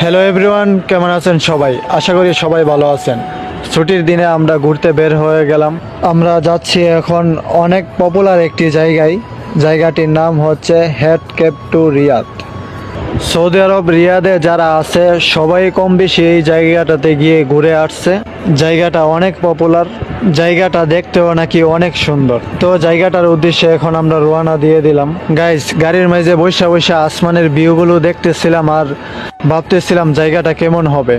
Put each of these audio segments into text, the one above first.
Hello everyone কেমন আছেন সবাই? আশা করি সবাই ভালো আছেন। ছুটির দিনে আমরা ঘুরতে বের হয়ে গেলাম। আমরা যাচ্ছি এখন অনেক পপুলার একটি জায়গায়। জায়গাটির নাম হচ্ছে head cape to Riyadh Saudi Arab, রিয়াদে যারা আছে, সবাই কম বেশি এই জায়গাটাতে গিয়ে ঘুরে আসছে। জায়গাটা অনেক পপুলার জায়গাটা দেখতেও নাকি অনেক সুন্দর। তো জায়গাটার উদ্দেশ্যে এখন আমরা রোয়ানা দিয়ে দিলাম। গাইস গাড়ির মাঝে বৈশা বৈশা আসমানের ভিউগুলো দেখতেছিলাম আর ভাবতেছিলাম জায়গাটা কেমন হবে।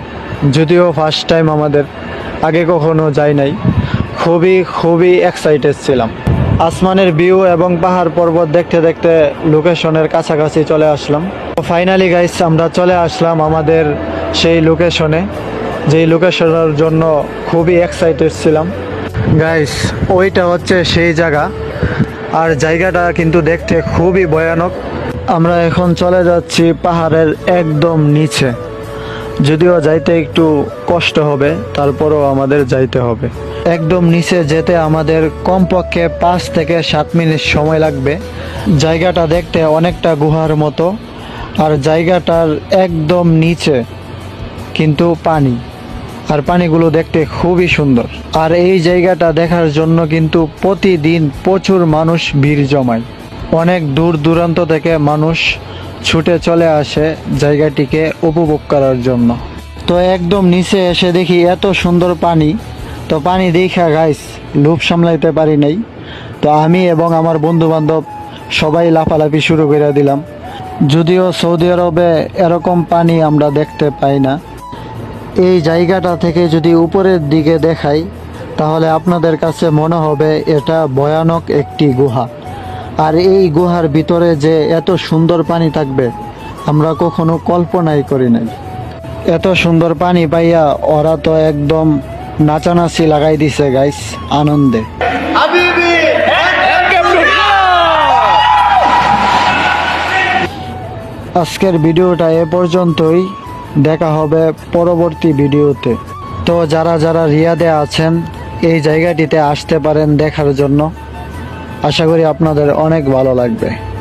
যদিও ফার্স্ট টাইম আমাদের, আগে কখনো যাই নাই। খুবই খুবই এক্সাইটেড ছিলাম। আসমানের ভিউ এবং পাহাড় পর্বত দেখতে দেখতে লোকেশনের কাছাকাছি চলে আসলাম। ফাইনালি গাইস আমরা চলে আসলাম আমাদের সেই লোকেশনে যেই লোকেশনের জন্য খুবই এক্সাইটেড ছিলাম। গাইস ওইটা হচ্ছে সেই জায়গা। আর জায়গাটা কিন্তু দেখতে খুবই ভয়ানক। আমরা এখন চলে যাচ্ছি পাহাড়ের একদম নিচে। যদিও যাইতে একটু কষ্ট হবে, তারপরও আমাদের যাইতে হবে। একদম নিচে যেতে আমাদের কমপক্ষে পাঁচ থেকে সাত মিনিট সময় লাগবে। জায়গাটা দেখতে অনেকটা গুহার মতো, আর জায়গাটার একদম নিচে কিন্তু পানি। আর পানিগুলো দেখতে খুবই সুন্দর। আর এই জায়গাটা দেখার জন্য কিন্তু প্রতিদিন প্রচুর মানুষ ভিড় জমায়। অনেক দূর দূরান্ত থেকে মানুষ ছুটে চলে আসে জায়গাটিকে উপভোগ করার জন্য। তো একদম নিচে এসে দেখি এত সুন্দর পানি। তো পানি দেখা গাইস লোভ সামলাইতে পারি নাই। তো আমি এবং আমার বন্ধু বান্ধব সবাই লাফালাফি শুরু করে দিলাম। যদিও সৌদি আরবে এরকম পানি আমরা দেখতে পাই না। এই জায়গাটা থেকে যদি উপরের দিকে দেখাই, তাহলে আপনাদের কাছে মনে হবে এটা ভয়ানক একটি গুহা। আর এই গুহার ভিতরে যে এত সুন্দর পানি থাকবে আমরা কখনো কল্পনাই করি নাই। এত সুন্দর পানি পাইয়া ওরা তো একদম নাচানাচি লাগাই দিছে গাইস আনন্দে। আজকের ভিডিওটা এ পর্যন্তই। দেখা হবে পরবর্তী ভিডিওতে। তো যারা যারা রিয়াদে আছেন এই জায়গাটিতে আসতে পারেন দেখার জন্য। আশা করি আপনাদের অনেক ভালো লাগবে।